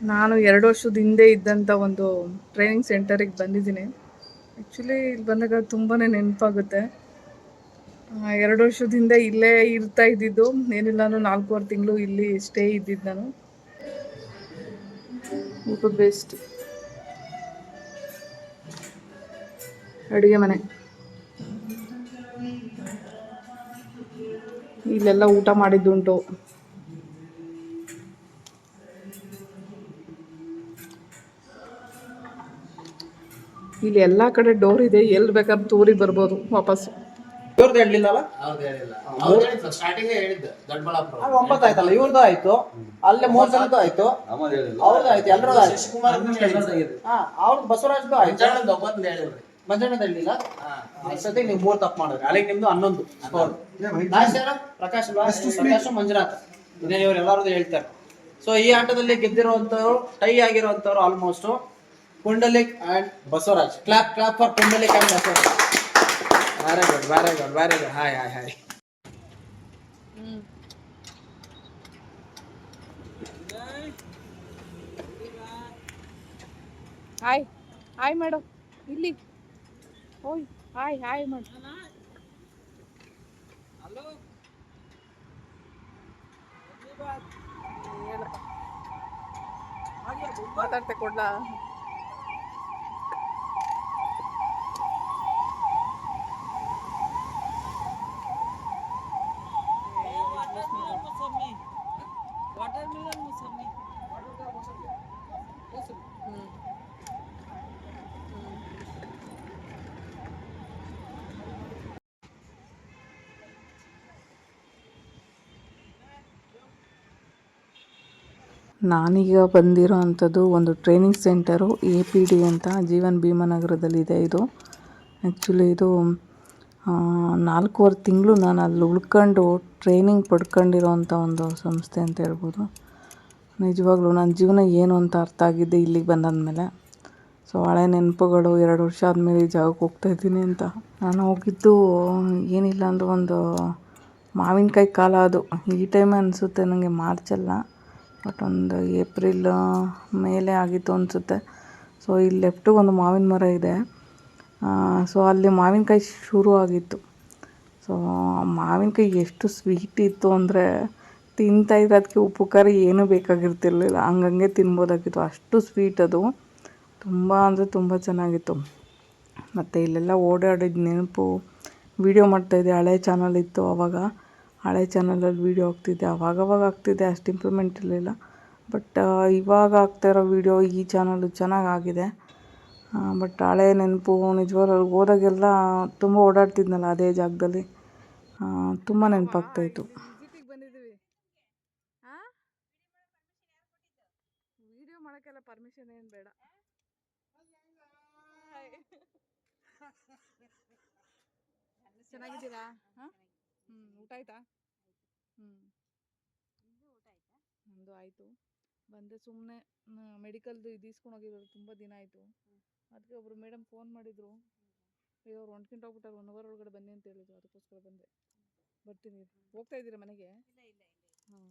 ನಾನು ಎರಡು ವರ್ಷದ ಹಿಂದೆ ಇದ್ದಂಥ ಒಂದು ಟ್ರೈನಿಂಗ್ ಸೆಂಟರಿಗೆ ಬಂದಿದ್ದೀನಿ. ಆ್ಯಕ್ಚುಲಿ ಇಲ್ಲಿ ಬಂದಾಗ ತುಂಬಾ ನೆನಪಾಗುತ್ತೆ. ಎರಡು ವರ್ಷದ ಹಿಂದೆ ಇಲ್ಲೇ ಇರ್ತಾ ಇದ್ದಿದ್ದು. ಏನಿಲ್ಲ, ನಾನು ನಾಲ್ಕೂವರೆ ತಿಂಗಳು ಇಲ್ಲಿ ಸ್ಟೇ ಇದ್ದಿದ್ದು ನಾನು. ಊಟದ ಬೇಸ್ಟ್ ಅಡುಗೆ ಮನೆ. ಇಲ್ಲೆಲ್ಲ ಊಟ ಮಾಡಿದ್ದುಂಟು. ಇಲ್ಲಿ ಎಲ್ಲ ಕಡೆ ಡೋರ್ ಇದೆ ಎಲ್ಲಿ ಬೇಕಾದ್ರೂ ತೂರಿ ಬರ್ಬೋದು ವಾಪಸ್. ಇವ್ರದ್ದು ಹೇಳಲಿಲ್ಲಲ್ಲ ಸ್ಟಾರ್ಟಿಂಗ್ ಹೇಳಿದ್ದು ದೊಡ್ಡಬಳ್ಳಾಪುರ. ಅದು ಒಂಬತ್ತು ಆಯ್ತಲ್ಲ ಇವ್ರದ್ದು ಆಯ್ತು. ಅಲ್ಲೇ ಮೂರ್ ಜನದ್ದು ಆಯ್ತು. ಅವ್ರದ್ದು ಆಯ್ತು ಎಲ್ಲರದ್ದು ಆಯ್ತು. ಶಶಿಕುಮಾರ್ ಹಾ ಅವ್ರದ್ದು ಬಸವರಾಜ್ದು ಆಯ್ತು. ಮಂಜಾನಂದ್ ಒಬ್ಬಂದು ಹೇಳಿಲ್ರಿ ಮಂಜಣ್ಣದ ಹೇಳಿಲ್ಲ ಹಾ. ಸತಿ ನೀವು ಮೂರ್ ತಪ್ಪು ಮಾಡಿದ್ರಿ. ಅಲ್ಲಿಗೆ ನಿಮ್ದು ಹನ್ನೊಂದು. ಪ್ರಕಾಶ್ ಪ್ರಕಾಶ್ ಮಂಜುನಾಥ್. ಇದೇ ಇವ್ರು ಎಲ್ಲರದ್ದು ಹೇಳ್ತಾರೆ. ಸೊ ಈ ಆಟದಲ್ಲಿ ಗೆದ್ದಿರುವಂತವ್ರು tie ಆಗಿರುವಂತವ್ರು almost Pundalik and Basavaraj clap clap for Pundalik and Basavaraj very good very good very good hi hi hi hi hi madam ಇಲ್ಲಿ ಓಯ್ ಹಾಯ್ ಹಾಯ್ ಮೇಡಮ್ ಮಾತಾಡ್ತೆ ಕೊಡ್ಲಾ ನಾನೀಗ ಬಂದಿರೋ ಅಂಥದ್ದು ಒಂದು training centre A P D ಅಂತ ಜೀವನ್ ಭೀಮನಗರದಲ್ಲಿದೆ ಇದು. ಆ್ಯಕ್ಚುಲಿ ಇದು ನಾಲ್ಕೂವರೆ ತಿಂಗಳು ನಾನು ಅಲ್ಲಿ ಉಳ್ಕೊಂಡು ಟ್ರೈನಿಂಗ್ ಪಡ್ಕೊಂಡಿರೋವಂಥ ಒಂದು ಸಂಸ್ಥೆ ಅಂತ ಹೇಳ್ಬೋದು. ನಿಜವಾಗ್ಲೂ ನನ್ನ ಜೀವನ ಏನು ಅಂತ ಅರ್ಥ ಆಗಿದ್ದೆ ಇಲ್ಲಿಗೆ ಬಂದಾದ್ಮೇಲೆ. ಸೊ ಹಳೆ ನೆನಪುಗಳು ಎರಡು ವರ್ಷ ಆದಮೇಲೆ ಈ ಜಾಗಕ್ಕೆ ಹೋಗ್ತಾ ಇದ್ದೀನಿ ಅಂತ. ನಾನು ಹೋಗಿದ್ದು ಏನಿಲ್ಲ ಅಂದರೂ ಒಂದು ಮಾವಿನಕಾಯಿ ಕಾಲ ಅದು. ಈ ಟೈಮೇ ಅನಿಸುತ್ತೆ ನನಗೆ ಮಾರ್ಚಲ್ಲ ಬಟ್ ಒಂದು ಏಪ್ರಿಲ್, ಮೇಲೆ ಆಗಿತ್ತು ಅನಿಸುತ್ತೆ. ಸೊ ಇಲ್ಲಿ ಲೆಫ್ಟಿಗೆ ಒಂದು ಮಾವಿನ ಮರ ಇದೆ. ಸೊ ಅಲ್ಲಿ ಮಾವಿನಕಾಯಿ ಶುರು ಆಗಿತ್ತು. ಸೊ ಮಾವಿನಕಾಯಿ ಎಷ್ಟು ಸ್ವೀಟ್ ಇತ್ತು ಅಂದರೆ ತಿಂತಾ ಇದ್ರೆ ಅದಕ್ಕೆ ಉಪ್ಪು, ಖಾರಿ ಏನೂ ಬೇಕಾಗಿರ್ತಿರ್ಲಿಲ್ಲ. ಹಂಗಂಗೆ ತಿನ್ಬೋದಾಗಿತ್ತು. ಅಷ್ಟು ಸ್ವೀಟ್ ಅದು. ತುಂಬ ಅಂದರೆ ತುಂಬ ಚೆನ್ನಾಗಿತ್ತು. ಮತ್ತು ಇಲ್ಲೆಲ್ಲ ಓಡಾಡಿದ ನೆನಪು ವೀಡಿಯೋ ಮಾಡ್ತಾಯಿದ್ದೆ ಹಳೆ ಚಾನಲ್ ಇತ್ತು ಆವಾಗ ಹಳೆ ಚಾನಲಲ್ಲಿ ವೀಡಿಯೋ ಆಗ್ತಿದ್ದೆ ಅವಾಗವಾಗ ಆಗ್ತಿದ್ದೆ ಅಷ್ಟು ಇಂಪ್ರೂವ್ಮೆಂಟ್ ಇರಲಿಲ್ಲ. ಬಟ್ ಇವಾಗ ಆಗ್ತಾ ಇರೋ ವೀಡಿಯೋ ಈ ಚಾನಲು ಚೆನ್ನಾಗಿ ಆಗಿದೆ ಬಟ್ ಹಳೆ ನೆನಪು ನಿಜವಾಗ್ಲೂ ಅಲ್ಲಿಗೆ ಹೋದಾಗೆಲ್ಲ ತುಂಬ ಓಡಾಡ್ತಿದ್ನಲ್ಲ ಅದೇ ಜಾಗದಲ್ಲಿ. ತುಂಬ ನೆನಪಾಗ್ತಾಯಿತ್ತು. ಬಂದಿದ್ದೀವಿ. ವಿಡಿಯೋ ಮಾಡೋಕ್ಕೆಲ್ಲ ಪರ್ಮಿಷನ್ ಏನು ಬೇಡ. ಚೆನ್ನಾಗಿದ್ದೀರಾ? ಹಾಂ? ಹ್ಞೂ ಊಟ ಆಯ್ತಾ? ಹ್ಞೂ ನಮ್ಮದು ಆಯಿತು? ಬಂದೆ ಸುಮ್ಮನೆ ಮೆಡಿಕಲ್ದು ಇದು ಇಸ್ಕೊಂಡು ಹೋಗಿರೋದು ತುಂಬ ದಿನ ಆಯಿತು. ಅದಕ್ಕೆ ಒಬ್ಬರು ಮೇಡಮ್ ಫೋನ್ ಮಾಡಿದರು. ಅಯ್ಯೋ ಅವ್ರು ಹೊಂಟ್ಕೊಂಡು ಹೋಗ್ಬಿಟ್ಟಾರೆ ಒನ್ ಅವರ್ ಒಳಗಡೆ ಬನ್ನಿ ಅಂತ ಹೇಳಿದ್ರು ಅದಕ್ಕೋಸ್ಕರ ಬಂದೆ. ಬರ್ತೀನಿ. ಹೋಗ್ತಾ ಇದ್ದೀರಾ ಮನೆಗೆ? ಹಾಂ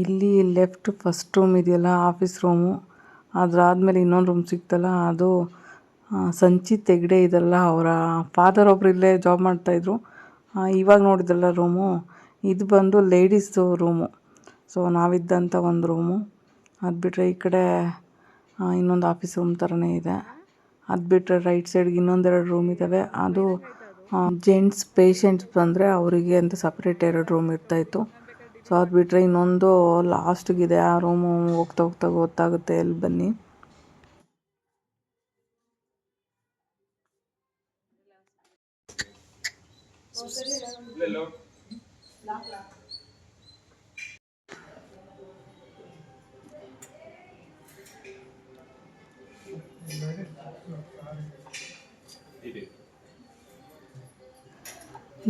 ಇಲ್ಲಿ ಲೆಫ್ಟ್ ಫಸ್ಟ್ ರೂಮ್ ಇದೆಯಲ್ಲ ಆಫೀಸ್ ರೂಮು ಆದ್ಮೇಲೆ ಇನ್ನೊಂದು ರೂಮ್ ಸಿಕ್ತಲ್ಲ, ಅದು ಸಂಚಿತ್ ಹೆಗ್ಡೆ ಇದಲ್ಲ ಅವರ ಫಾದರ್ ಒಬ್ರು ಇಲ್ಲೇ ಜಾಬ್ ಮಾಡ್ತಾಯಿದ್ರು ಇವಾಗ ನೋಡಿದ್ರಲ್ಲ ರೂಮು ಇದು ಬಂದು ಲೇಡೀಸ್ದು ರೂಮು ಸೊ ನಾವಿದ್ದಂಥ ಒಂದು ರೂಮು ಅದು ಬಿಟ್ಟರೆ ಈ ಕಡೆ ಇನ್ನೊಂದು ಆಫೀಸ್ ರೂಮ್ ಥರನೇ ಇದೆ. ಅದು ಬಿಟ್ಟರೆ ರೈಟ್ ಸೈಡ್ಗೆ ಇನ್ನೊಂದೆರಡು ರೂಮ್ ಇದ್ದಾವೆ ಅದು ಜೆಂಟ್ಸ್ ಪೇಷಂಟ್ಸ್ ಬಂದರೆ ಅವರಿಗೆ ಅಂತ ಸಪ್ರೇಟ್ ಎರಡು ರೂಮ್ ಇರ್ತಾಯಿತ್ತು ಸೊ ಅದು ಬಿಟ್ಟರೆ ಇನ್ನೊಂದು ಲಾಸ್ಟ್ಗಿದೆ. ಆ ರೂಮು ಹೋಗ್ತಾ ಹೋಗ್ತಾ ಗೊತ್ತಾಗುತ್ತೆ. ಎಲ್ಲಿ ಬನ್ನಿ.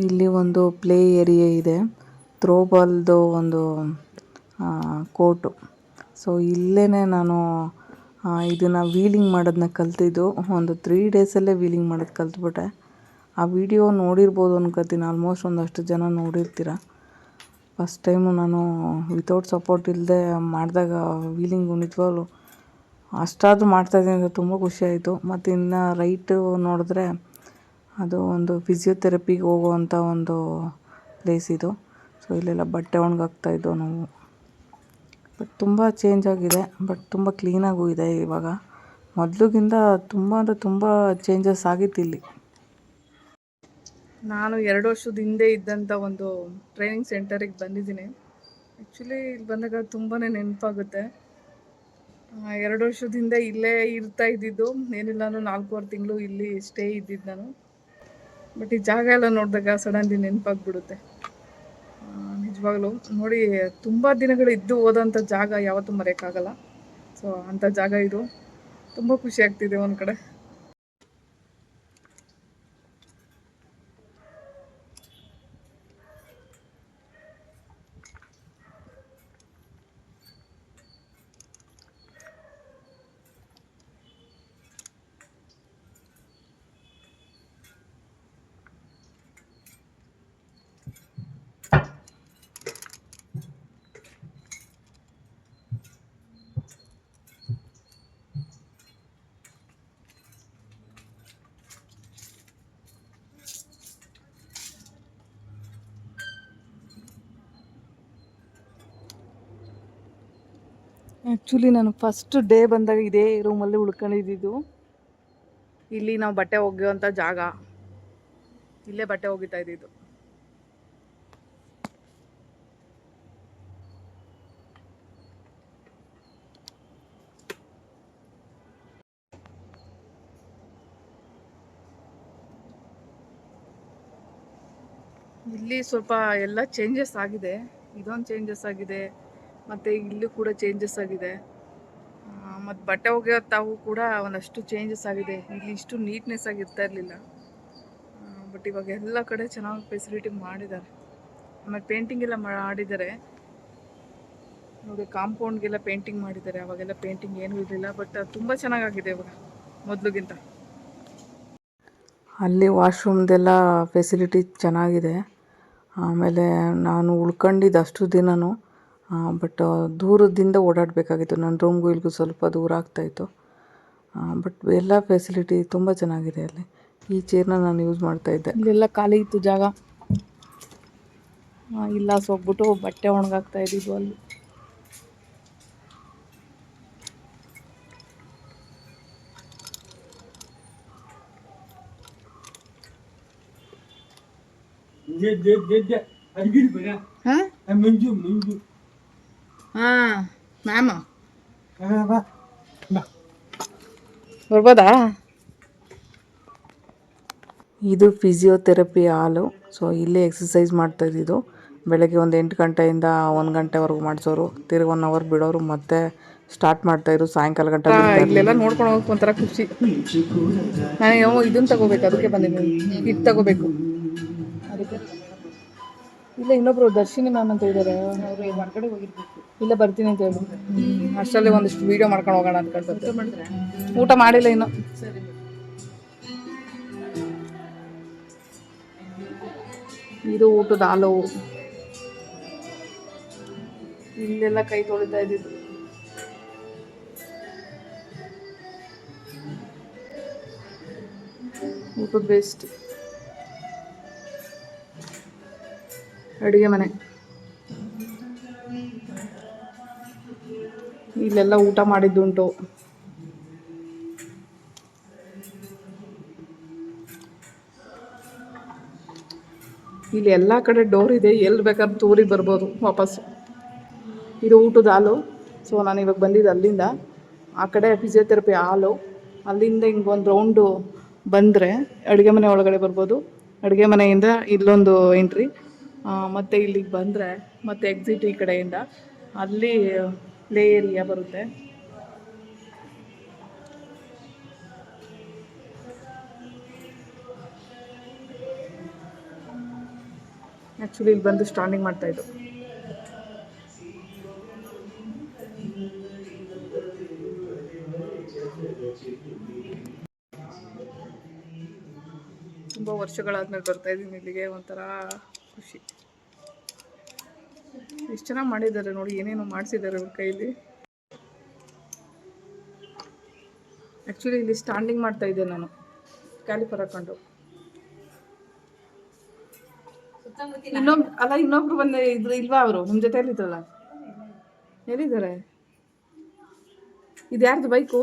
ಇಲ್ಲಿ ಒಂದು ಪ್ಲೇ ಏರಿಯಾ ಇದೆ. ಥ್ರೋಬಾಲ್ದು ಒಂದು ಕೋರ್ಟು ಸೊ ಇಲ್ಲೇ ನಾನು ಇದನ್ನು ವೀಲಿಂಗ್ ಮಾಡೋದನ್ನ ಕಲ್ತಿದ್ದು. ಒಂದು ತ್ರೀ ಡೇಸಲ್ಲೇ ವೀಲಿಂಗ್ ಮಾಡೋದು ಕಲ್ತ್ಬಿಟ್ಟೆ. ಆ ವಿಡಿಯೋ ನೋಡಿರ್ಬೋದು ಅನ್ಕೋತೀನಿ. ಆಲ್ಮೋಸ್ಟ್ ಒಂದಷ್ಟು ಜನ ನೋಡಿರ್ತೀರ. ಫಸ್ಟ್ ಟೈಮು ನಾನು ವಿತೌಟ್ ಸಪೋರ್ಟ್ ಇಲ್ಲದೆ ಮಾಡಿದಾಗ ವೀಲಿಂಗು ನಿಜವಾಗ್ಲೂ ಅಷ್ಟಾದರೂ ಮಾಡ್ತಾಯಿದ್ದೀನಿ ಅಂದರೆ ತುಂಬ ಖುಷಿಯಾಯಿತು ಮತ್ತು ಇನ್ನು ರೈಟು ನೋಡಿದ್ರೆ ಅದು ಒಂದು ಫಿಸಿಯೋಥೆರಪಿಗೆ ಹೋಗುವಂಥ ಒಂದು ಪ್ಲೇಸ್ ಇದು. ಸೊ ಇಲ್ಲೆಲ್ಲ ಬಟ್ಟೆ ಒಣಗಾಕ್ತಾಯಿದ್ದೋ ನಾವು. ಬಟ್ ತುಂಬ ಚೇಂಜ್ ಆಗಿದೆ. ಬಟ್ ತುಂಬ ಕ್ಲೀನಾಗೂ ಇದೆ ಇವಾಗ. ಮೊದಲಿಗಿಂತ ತುಂಬ ಅಂದರೆ ತುಂಬ ಚೇಂಜಸ್ ಆಗಿತ್ತು ಇಲ್ಲಿ. ನಾನು ಎರಡು ವರ್ಷದ ಹಿಂದೆ ಇದ್ದಂಥ ಒಂದು ಟ್ರೈನಿಂಗ್ ಸೆಂಟರಿಗೆ ಬಂದಿದ್ದೀನಿ. ಆ್ಯಕ್ಚುಲಿ ಇಲ್ಲಿ ಬಂದಾಗ ತುಂಬಾ ನೆನಪಾಗುತ್ತೆ. ಎರಡು ವರ್ಷದ ಹಿಂದೆ ಇಲ್ಲೇ ಇರ್ತಾ ಇದ್ದಿದ್ದು. ಏನಿಲ್ಲ ನಾನು ನಾಲ್ಕೂವರೆ ತಿಂಗಳು ಇಲ್ಲಿ ಸ್ಟೇ ಇದ್ದಿದ್ದು ನಾನು. ಬಟ್ ಈ ಜಾಗ ಎಲ್ಲ ನೋಡಿದಾಗ ಸಡನ್ಲಿ ನೆನಪಾಗ್ಬಿಡುತ್ತೆ. ನಿಜವಾಗ್ಲೂ ನೋಡಿ, ತುಂಬ ದಿನಗಳು ಇದ್ದು ಹೋದಂಥ ಜಾಗ ಯಾವತ್ತೂ ಮರೆಯೋಕ್ಕಾಗಲ್ಲ. ಸೊ ಅಂಥ ಜಾಗ ಇದು. ತುಂಬ ಖುಷಿ ಆಗ್ತಿದೆ ಒಂದು ಕಡೆ. ಆ್ಯಕ್ಚುಲಿ ನಾನು ಫಸ್ಟ್ ಡೇ ಬಂದಾಗ ಇದೇ ರೂಮಲ್ಲಿ ಉಳ್ಕೊಂಡಿದ್ದು ಇಲ್ಲಿ ನಾವು ಬಟ್ಟೆ ಒಗೆಯುವಂಥ ಜಾಗ. ಇಲ್ಲೇ ಬಟ್ಟೆ ಒಗಿತಾ ಇದ್ದಿದ್ದು. ಇಲ್ಲಿ ಸ್ವಲ್ಪ ಎಲ್ಲ ಚೇಂಜಸ್ ಆಗಿದೆ. ಇದೊಂದು ಚೇಂಜಸ್ ಆಗಿದೆ. ಮತ್ತು ಇಲ್ಲೂ ಕೂಡ ಚೇಂಜಸ್ ಆಗಿದೆ. ಮತ್ತು ಬಟ್ಟೆ ಒಗೆಯೋ ತಾವು ಕೂಡ ಒಂದಷ್ಟು ಚೇಂಜಸ್ ಆಗಿದೆ. ಇಲ್ಲಿ ಇಷ್ಟು ನೀಟ್ನೆಸ್ ಆಗಿ ಇರ್ತಾ ಇರಲಿಲ್ಲ. ಬಟ್ ಇವಾಗ ಎಲ್ಲ ಕಡೆ ಚೆನ್ನಾಗಿ ಫೆಸಿಲಿಟಿ ಮಾಡಿದ್ದಾರೆ. ಆಮೇಲೆ ಪೇಂಟಿಂಗ್ ಎಲ್ಲ ಮಾಡಿದ್ದಾರೆ. ನೋಡಿ ಕಾಂಪೌಂಡ್ಗೆಲ್ಲ ಪೇಂಟಿಂಗ್ ಮಾಡಿದ್ದಾರೆ. ಅವಾಗೆಲ್ಲ ಪೇಂಟಿಂಗ್ ಏನೂ ಇರಲಿಲ್ಲ ಬಟ್ ತುಂಬ ಚೆನ್ನಾಗಾಗಿದೆ ಇವಾಗ, ಮೊದಲಿಗಿಂತ. ಅಲ್ಲಿ ವಾಶ್ರೂಮ್ದೆಲ್ಲ ಫೆಸಿಲಿಟಿ ಚೆನ್ನಾಗಿದೆ. ಆಮೇಲೆ ನಾನು ಉಳ್ಕೊಂಡಿದ್ದು ಅಷ್ಟು ದಿನವೂ ಬಟ್ ದೂರದಿಂದ ಓಡಾಡಬೇಕಾಗಿತ್ತು. ನನ್ನ ರೂಮ್ಗೂ ಇಲ್ಲಿಗೂ ಸ್ವಲ್ಪ ದೂರ ಆಗ್ತಾಯಿತ್ತು ಬಟ್ ಎಲ್ಲ ಫೆಸಿಲಿಟಿ ತುಂಬ ಚೆನ್ನಾಗಿದೆ ಅಲ್ಲಿ. ಈ ಚೇರ್ನ ನಾನು ಯೂಸ್ ಮಾಡ್ತಾಯಿದ್ದೆ ಇಲ್ಲೆಲ್ಲ ಖಾಲಿ ಇತ್ತು ಜಾಗ. ಇಲ್ಲ ಸೋಗ್ಬಿಟ್ಟು ಬಟ್ಟೆ ಒಣಗಾಕ್ತಾ ಇದ್ದಿದ್ದು ಅಲ್ಲಿ. ಹಾಂ ಮ್ಯಾಮ. ಬರ್ಬೋದಾ? ಇದು ಫಿಸಿಯೋಥೆರಪಿ ಹಾಲು. ಸೊ ಇಲ್ಲೇ ಎಕ್ಸಸೈಸ್ ಮಾಡ್ತಾ ಇದ್ದಿದ್ದು. ಬೆಳಗ್ಗೆ ಒಂದು ಎಂಟು ಗಂಟೆಯಿಂದ ಒಂದು ಗಂಟೆವರೆಗೂ ಮಾಡಿಸೋರು. ತಿರ್ಗಿ ಒನ್ ಅವರ್ ಬಿಡೋರು ಮತ್ತೆ ಸ್ಟಾರ್ಟ್ ಮಾಡ್ತಾ ಇದ್ರು. ಸಾಯಂಕಾಲ ಗಂಟೆ. ಇಲ್ಲೆಲ್ಲ ನೋಡ್ಕೊಂಡು ಹೋಗಕ್ಕೆ ಒಂಥರ ಖುಷಿ. ನಾನು ಇದನ್ನು ತಗೋಬೇಕು ಅದಕ್ಕೆ ಬಂದಿದ್ದೀನಿ. ಇದು ತಗೋಬೇಕು. ಅದಕ್ಕೆ. ಇಲ್ಲ ಇನ್ನೊಬ್ರು ದರ್ಶಿನಿ ಮ್ಯಾಮ್ ಅಂತ ಇದ್ದಾರೆ ಅವರು ಹೊರಗಡೆ ಹೋಗಿರ್ಬೇಕು. ಇಲ್ಲ ಬರ್ತೀನಿ ಅಂತ ಹೇಳಿ ಅಷ್ಟರಲ್ಲಿ ಒಂದಿಷ್ಟು ವಿಡಿಯೋ ಮಾಡ್ಕೊಂಡು ಹೋಗೋಣ ಅಂತ ಕಳ್ಸುತ್ತೆ ಊಟ ಮಾಡಿಲ್ಲ ಇನ್ನು. ಇದು ಊಟದ ಹಾಲು. ಇಲ್ಲೆಲ್ಲ ಕೈ ತೊಳಿತಾ ಇದ್ದಿದ್ದು. ಊಟದ ವೇಸ್ಟ್ ಅಡುಗೆ ಮನೆ. ಇಲ್ಲೆಲ್ಲ ಊಟ ಮಾಡಿದ್ದುಂಟು. ಇಲ್ಲಿ ಎಲ್ಲ ಕಡೆ ಡೋರ್ ಇದೆ ಎಲ್ಲಿ ಬೇಕಾದ್ರೂ ತೂರಿ ಬರ್ಬೋದು ವಾಪಸ್ ಇದು ಊಟದ ಹಾಲು. ಸೊ ನಾನು ಇವಾಗ ಬಂದಿದ್ದು ಅಲ್ಲಿಂದ. ಆ ಕಡೆ ಫಿಸಿಯೋಥೆರಪಿ ಹಾಲು. ಅಲ್ಲಿಂದ ಹಿಂಗೆ ಒಂದು ರೌಂಡು ಬಂದರೆ ಅಡುಗೆ ಮನೆ ಒಳಗಡೆ ಬರ್ಬೋದು. ಅಡುಗೆ ಮನೆಯಿಂದ ಇಲ್ಲೊಂದು ಎಂಟ್ರಿ ಮತ್ತು ಇಲ್ಲಿಗೆ ಬಂದರೆ ಮತ್ತು ಎಕ್ಸಿಟ್ ಈ ಕಡೆಯಿಂದ. ಅಲ್ಲಿ ಪ್ಲೇ ಏರಿಯಾ ಬರುತ್ತೆ. ಆ್ಯಕ್ಚುಲಿ ಇಲ್ಲಿ ಬಂದು ಸ್ಟಾಂಡಿಂಗ್ ಮಾಡ್ತಾಯಿದ್ದು ತುಂಬ ವರ್ಷಗಳಾದ್ಮೇಲೆ ಬರ್ತಾ ಇದ್ದೀನಿ ಇಲ್ಲಿಗೆ, ಒಂಥರ ಖುಷಿ. ಎಷ್ಟು ಚೆನ್ನಾಗಿ ಮಾಡಿದ್ದಾರೆ ನೋಡಿ ಏನೇನೋ ಮಾಡಿಸಿದ್ದಾರೆ ಅವ್ರ ಕೈಲಿ. ಆ್ಯಕ್ಚುಲಿ ಇಲ್ಲಿ ಸ್ಟ್ಯಾಂಡಿಂಗ್ ಮಾಡ್ತಾ ಇದ್ದೆ ನಾನು ಕ್ಯಾಲಿಫರ್ ಹಾಕೊಂಡು. ಇನ್ನೊಬ್ ಅಲ್ಲ ಇನ್ನೊಬ್ರು ಬಂದ ಇದ್ರು ಇಲ್ವಾ ಅವರು? ನಿಮ್ಮ ಜೊತೆಯಲ್ಲಿ ಇದ್ರಲ್ಲ ಎಲ್ಲಿದ್ದಾರೆ? ಇದು ಯಾರ್ದು ಬೈಕು?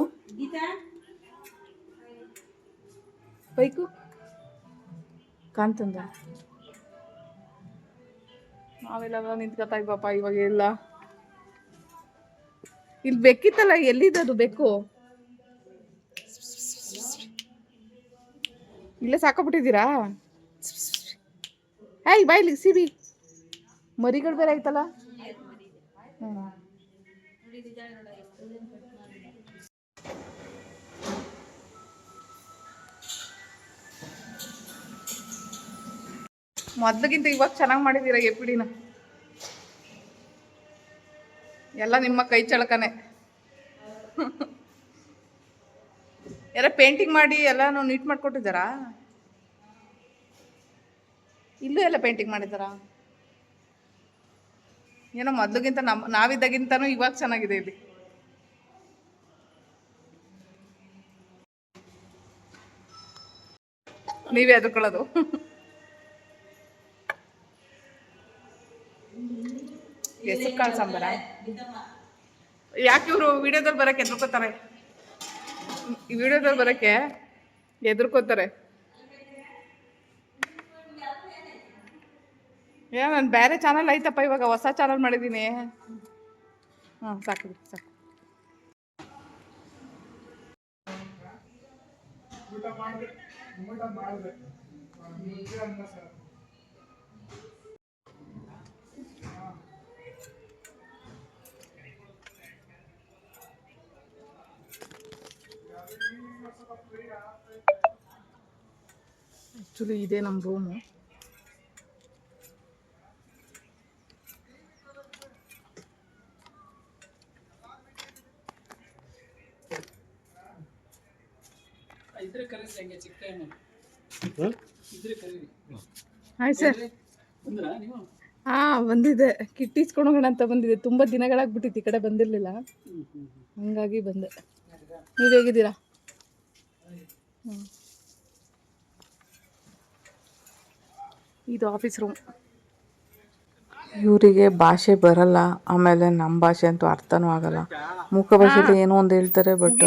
ಬೈಕು? ಕಾಂತಂದ. ನಾವೆಲ್ಲ ನಿಂತ್ಕೊತಾ ಇದ್ವಪ್ಪ ಇವಾಗ ಎಲ್ಲ ಇಲ್ಲಿ ಬೆಕ್ಕಿತ್ತಲ್ಲ ಎಲ್ಲಿದ್ದದು ಬೆಕ್ಕು? ಇಲ್ಲೇ ಸಾಕೋಬಿಟ್ಟಿದ್ದೀರಾ ಏಯ್ ಬಾಯ್ ಇಲ್ಲಿ ಸಿಬಿ. ಮರಿಗಳು ಬೇರೆ ಆಯ್ತಲ್ಲ? ಹ್ಮ್. ಮೊದ್ಲಿಗಿಂತ ಇವಾಗ ಚೆನ್ನಾಗಿ ಮಾಡಿದ್ದೀರಾ ಎಪಿಡಿನ ಎಲ್ಲ ನಿಮ್ಮ ಕೈ ಚಳಕನೆ. ಎಲ್ಲ ಪೇಂಟಿಂಗ್ ಮಾಡಿ ಎಲ್ಲಾನು ನೀಟ್ ಮಾಡಿಕೊಟ್ಟಿದ್ದಾರಾ? ಇಲ್ಲೂ ಎಲ್ಲ ಪೇಂಟಿಂಗ್ ಮಾಡಿದ್ದಾರಾ? ಏನೋ ಮೊದ್ಲಿಗಿಂತ ನಮ್ಮ ನಾವಿದ್ದಾಗಿಂತನೂ ಇವಾಗ ಚೆನ್ನಾಗಿದೆ ಇಲ್ಲಿ. ನೀವೇ ಎದ್ಕೊಳ್ಳೋದು ಹೆಸರು ಕಾಳು ಸಾಂಬಾರ? ಯಾಕೆ ಇವರು ವಿಡಿಯೋದಲ್ಲಿ ಬರಕ್ಕೆ ಎದ್ರುಕೋತಾರೆ? ಈ ವಿಡಿಯೋದಲ್ಲಿ ಬರಕ್ಕೆ ಎದ್ರುಕೋತಾರೆ. ಏ ನಾನು ಬೇರೆ ಚಾನಲ್ ಐತಪ್ಪ ಇವಾಗ ಹೊಸ ಚಾನಲ್ ಮಾಡಿದ್ದೀನಿ. ಹಾಂ ಸಾಕು ಬಿಡಿ, ಸಾಕು. ಆ್ಯಕ್ಚುಲಿ ಇದೇ ನಮ್ಮ ರೂಮು ಹಾಯ್ ಸರ್. ಹಾಂ ಬಂದಿದೆ ಕಿಟ್ಟಿಸ್ಕೊಂಡು ಹೋಗೋಣ ಅಂತ ಬಂದಿದೆ ತುಂಬ ದಿನಗಳಾಗ್ಬಿಟ್ಟಿತ್ತು ಈ ಕಡೆ ಬಂದಿರಲಿಲ್ಲ. ಹಂಗಾಗಿ ಬಂದೆ. ನೀವು ಹೇಗಿದ್ದೀರಾ. ಇದು ಆಫೀಸ್ ರೂಮ್ ಇವರಿಗೆ ಭಾಷೆ ಬರಲ್ಲ, ಆಮೇಲೆ ನಮ್ಮ ಭಾಷೆ ಅಂತೂ ಅರ್ಥನೂ ಆಗಲ್ಲ. ಮೂಕ ಭಾಷೆಲಿ ಏನೋ ಒಂದು ಹೇಳ್ತಾರೆ ಬಟ್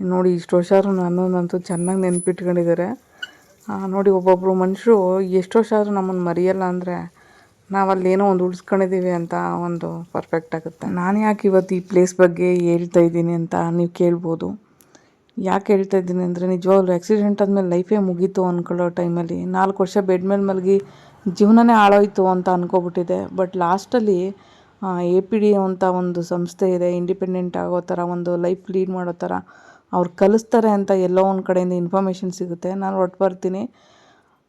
ನೋಡಿ ಇಷ್ಟು ವರ್ಷಾರು ನನ್ನನ್ನಂತೂ ಚೆನ್ನಾಗಿ ನೆನ್ಪಿಟ್ಕೊಂಡಿದ್ದಾರೆ. ನೋಡಿ ಒಬ್ಬೊಬ್ಬರು ಮನುಷ್ಯರು ಎಷ್ಟು ವರ್ಷ ಆದರೂ ನಮ್ಮನ್ನು ಮರೆಯಲ್ಲ ಅಂದರೆ ನಾವಲ್ಲಿ ಏನೋ ಒಂದು ಉಳಿಸ್ಕೊಂಡಿದ್ದೀವಿ ಅಂತ ಒಂದು ಪರ್ಫೆಕ್ಟ್ ಆಗುತ್ತೆ. ನಾನು ಯಾಕೆ ಇವತ್ತು ಈ ಪ್ಲೇಸ್ ಬಗ್ಗೆ ಹೇಳ್ತಾ ಇದ್ದೀನಿ ಅಂತ ನೀವು ಕೇಳ್ಬೋದು. ಯಾಕೆ ಹೇಳ್ತಾ ಇದ್ದೀನಿ ಅಂದರೆ ನಿಜವಾಗ್ಲೂ ಆಕ್ಸಿಡೆಂಟ್ ಆದಮೇಲೆ ಲೈಫೇ ಮುಗೀತು ಅಂದ್ಕೊಳ್ಳೋ ಟೈಮಲ್ಲಿ ನಾಲ್ಕು ವರ್ಷ ಬೆಡ್ ಮೇಲೆ ಮಲಗಿ ಜೀವನನೇ ಹಾಳೋಯ್ತು ಅಂತ ಅನ್ಕೋಬಿಟ್ಟಿದೆ. ಬಟ್ ಲಾಸ್ಟಲ್ಲಿ ಎ ಪಿ ಡಿ ಅಂತ ಒಂದು ಸಂಸ್ಥೆ ಇದೆ ಇಂಡಿಪೆಂಡೆಂಟ್ ಆಗೋ ಥರ, ಒಂದು ಲೈಫ್ ಲೀಡ್ ಮಾಡೋ ಥರ ಅವ್ರು ಕಲಿಸ್ತಾರೆ ಅಂತ ಎಲ್ಲೋ ಒಂದು ಕಡೆಯಿಂದ ಇನ್ಫಾರ್ಮೇಷನ್ ಸಿಗುತ್ತೆ. ನಾನು ಹೊಟ್ಟು ಬರ್ತೀನಿ.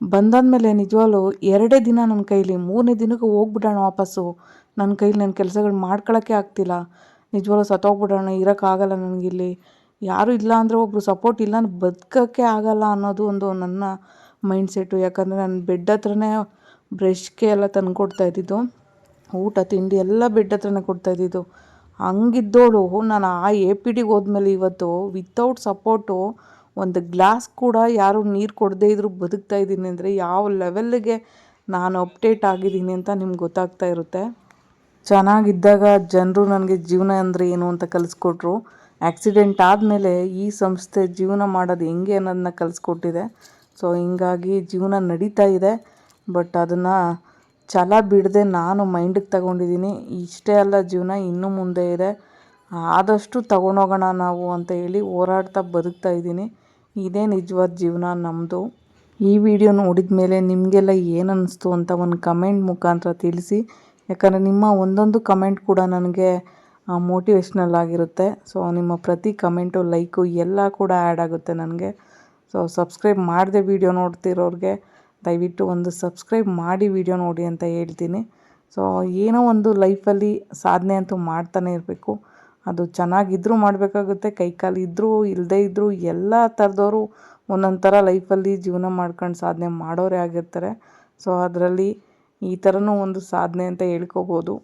ಬಂದಾದ್ಮೇಲೆ ನಿಜವಾಗ್ಲೂ ಎರಡೇ ದಿನ ನನ್ನ ಕೈಲಿ, ಮೂರನೇ ದಿನಕ್ಕೆ ಹೋಗ್ಬಿಡೋಣ ವಾಪಸ್ಸು. ನನ್ನ ಕೈಲಿ ನನ್ನ ಕೆಲಸಗಳು ಮಾಡ್ಕೊಳ್ಳೋಕ್ಕೆ ಆಗ್ತಿಲ್ಲ. ನಿಜವಾಗ್ಲೂ ಸತ್ತೋಗ್ಬಿಡೋಣ, ಇರೋಕ್ಕಾಗಲ್ಲ ನನಗಿಲ್ಲಿ. ಯಾರೂ ಇಲ್ಲ ಅಂದರೆ ಒಬ್ಬರು ಸಪೋರ್ಟ್ ಇಲ್ಲ ಅಂದ್ರೆ ಬದುಕೋಕ್ಕೆ ಆಗಲ್ಲ ಅನ್ನೋದು ಒಂದು ನನ್ನ ಮೈಂಡ್ಸೆಟ್ಟು ಯಾಕಂದರೆ ನಾನು ಬೆಡ್ ಹತ್ರನೇ ಬ್ರಷ್ಗೆ ಎಲ್ಲ ತಂದು ಕೊಡ್ತಾ ಇದ್ದಿದ್ದು. ಊಟ, ತಿಂಡಿ ಎಲ್ಲ ಬೆಡ್ ಹತ್ರನೇ ಕೊಡ್ತಾ ಇದ್ದಿದ್ದು. ಹಂಗಿದ್ದೋಳು, ನಾನು ಆ ಎ ಪಿ ಡಿಗೆ ಹೋದ್ಮೇಲೆ ಇವತ್ತು ವಿತೌಟ್ ಸಪೋರ್ಟು ಒಂದು ಗ್ಲಾಸ್ ಕೂಡ ಯಾರು ನೀರು ಕೊಡದೇ ಇದ್ರೂ ಬದುಕ್ತಾ ಇದ್ದೀನಿ ಅಂದರೆ ಯಾವ ಲೆವೆಲ್ಗೆ ನಾನು ಅಪ್ಡೇಟ್ ಆಗಿದ್ದೀನಿ ಅಂತ ನಿಮ್ಗೆ ಗೊತ್ತಾಗ್ತಾ ಇರುತ್ತೆ. ಚೆನ್ನಾಗಿದ್ದಾಗ ಜನರು ನನಗೆ ಜೀವನ ಅಂದರೆ ಏನು ಅಂತ ಕಲಿಸ್ಕೊಟ್ರು. ಆ್ಯಕ್ಸಿಡೆಂಟ್ ಆದಮೇಲೆ ಈ ಸಂಸ್ಥೆ ಜೀವನ ಮಾಡೋದು ಹೆಂಗೆ ಅನ್ನೋದನ್ನ ಕಲಿಸ್ಕೊಟ್ಟಿದೆ. ಸೊ ಹಿಂಗಾಗಿ ಜೀವನ ನಡೀತಾ ಇದೆ. ಬಟ್ ಅದನ್ನು ಛಲ ಬಿಡದೆ ನಾನು ಮೈಂಡಿಗೆ ತಗೊಂಡಿದ್ದೀನಿ ಇಷ್ಟೇ ಅಲ್ಲ ಜೀವನ ಇನ್ನೂ ಮುಂದೆ ಇದೆ. ಆದಷ್ಟು ತಗೊಂಡೋಗೋಣ ನಾವು ಅಂತ ಹೇಳಿ ಹೋರಾಡ್ತಾ ಬದುಕ್ತಾ ಇದ್ದೀನಿ. ಇದೇ ನಿಜವಾದ ಜೀವನ ನಮ್ಮದು ಈ ವಿಡಿಯೋ ನೋಡಿದ ಮೇಲೆ ನಿಮಗೆಲ್ಲ ಏನು ಅನ್ನಿಸ್ತು ಅಂತ ಒಂದು ಕಮೆಂಟ್ ಮುಖಾಂತರ ತಿಳಿಸಿ. ಯಾಕಂದರೆ ನಿಮ್ಮ ಒಂದೊಂದು ಕಮೆಂಟ್ ಕೂಡ ನನಗೆ ಮೋಟಿವೇಶ್ನಲ್ ಆಗಿರುತ್ತೆ. ಸೊ ನಿಮ್ಮ ಪ್ರತಿ ಕಮೆಂಟು ಲೈಕು ಎಲ್ಲ ಕೂಡ ಆ್ಯಡ್ ಆಗುತ್ತೆ ನನಗೆ. ಸೊ ಸಬ್ಸ್ಕ್ರೈಬ್ ಮಾಡದೆ ವಿಡಿಯೋ ನೋಡ್ತಿರೋರಿಗೆ, ದಯವಿಟ್ಟು ಒಂದು ಸಬ್ಸ್ಕ್ರೈಬ್ ಮಾಡಿ ವಿಡಿಯೋ ನೋಡಿ ಅಂತ ಹೇಳ್ತೀನಿ. ಸೊ ಏನೋ ಒಂದು ಲೈಫಲ್ಲಿ ಸಾಧನೆ ಅಂತೂ ಮಾಡ್ತಾನೆ ಇರಬೇಕು. ಅದು ಚೆನ್ನಾಗಿದ್ದರೂ ಮಾಡಬೇಕಾಗುತ್ತೆ ಕೈಕಾಲು ಇದ್ದರೂ ಇಲ್ಲದೇ ಇದ್ದರೂ ಎಲ್ಲ ಥರದವರು ಒಂದೊಂದು ಥರ ಲೈಫಲ್ಲಿ ಜೀವನ ಮಾಡ್ಕೊಂಡು ಸಾಧನೆ ಮಾಡೋರೇ ಆಗಿರ್ತಾರೆ. ಸೊ ಅದರಲ್ಲಿ ಈ ಥರನೂ ಒಂದು ಸಾಧನೆ ಅಂತ ಹೇಳ್ಕೊಬೋದು.